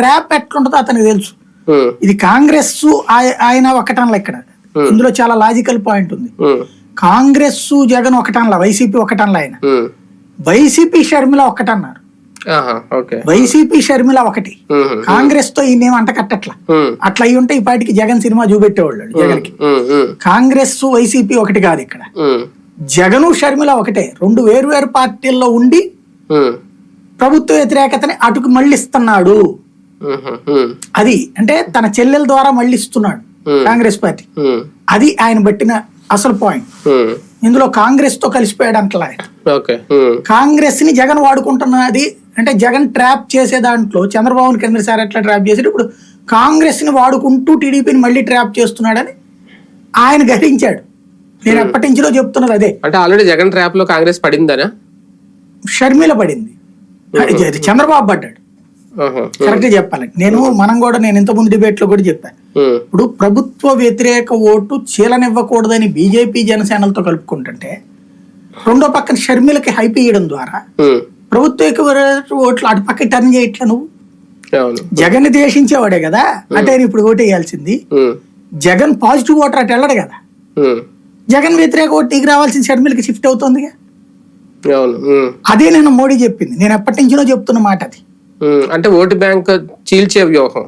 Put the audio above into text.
Trap ఎట్లుంటుందో అతనికి తెలుసు. ఇది కాంగ్రెస్ ఆయ- ఆయన ఒకటనలా ఇక్కడ. ఇందులో చాలా లాజికల్ పాయింట్ ఉంది. కాంగ్రెస్ జగన్ ఒకటనలా వైసీపీ ఒకటనలా ఆయన. వైసీపీ షర్మిల ఒకటన్నారు. వైసీపీ షర్మిల ఒకటి. కాంగ్రెస్తో ఈయనేం అంటకట్టట్లా ఉమ్, అట్లా అయి ఉంటే ఈ పాటికి జగన్ సినిమా చూపెట్టేవాళ్ళు జగన్కి కాంగ్రెస్ వైసీపీ ఒకటి కాదు ఇక్కడ. జగను షర్మిల ఒకటే. రెండు వేరు వేరు పార్టీల్లో ఉండి ప్రభుత్వ వ్యతిరేకతని అటుకు మళ్ళిస్తున్నాడు. అది అంటే తన చెల్లెల ద్వారా మళ్ళిస్తున్నాడు Hmm. కాంగ్రెస్ పార్టీ. అది ఆయన పట్టిన అసలు పాయింట్. ఇందులో కాంగ్రెస్తో కలిసిపోయాడు అంటలా కాంగ్రెస్ని జగన్ వాడుకుంటున్నది అంటే జగన్ ట్రాప్ చేసే దాంట్లో చంద్రబాబుని కిందసారి ఎట్లా ట్రాప్ చేసాడు ఇప్పుడు కాంగ్రెస్ని వాడుకుంటూ టీడీపీని మళ్ళీ ట్రాప్ చేస్తున్నాడని ఆయన గ్రహించాడు. నేను ఎప్పటి నుంచో చెప్తున్నది అదే. అంటే ఆల్రెడీ జగన్ ట్రాప్లో కాంగ్రెస్ పడిందనా? షర్మిల పడింది. చంద్రబాబు పడ్డాడు. కరెక్ట్ చెప్పాలి. నేను మనం కూడా నేను ఇంతకుముందు డిబేట్లో కూడా చెప్పాను ఇప్పుడు ప్రభుత్వ వ్యతిరేక ఓటు చీలనివ్వకూడదని బీజేపీ జనసేనలతో కలుపుకుంటుంటే రెండో పక్కన షర్మిలకి హైప్ ఇయ్యడం ద్వారా ప్రభుత్వ ఓట్లు అటు పక్క టర్న్ చేయట్లా నువ్వు? జగన్ దేశించేవాడే కదా అంటే ఇప్పుడు ఓటు వేయాల్సింది. జగన్ పాజిటివ్ ఓటర్ అటు వెళ్ళడు కదా. జగన్ వ్యతిరేక ఓటు నీకు రావాల్సిన షర్మిలకి షిఫ్ట్ అవుతుందిగా? అదే నేను మోడీ చెప్పింది. నేను ఎప్పటి నుంచినో చెప్తున్న మాట అది అంటే ఓటు బ్యాంక్ చీల్చే వ్యూహం.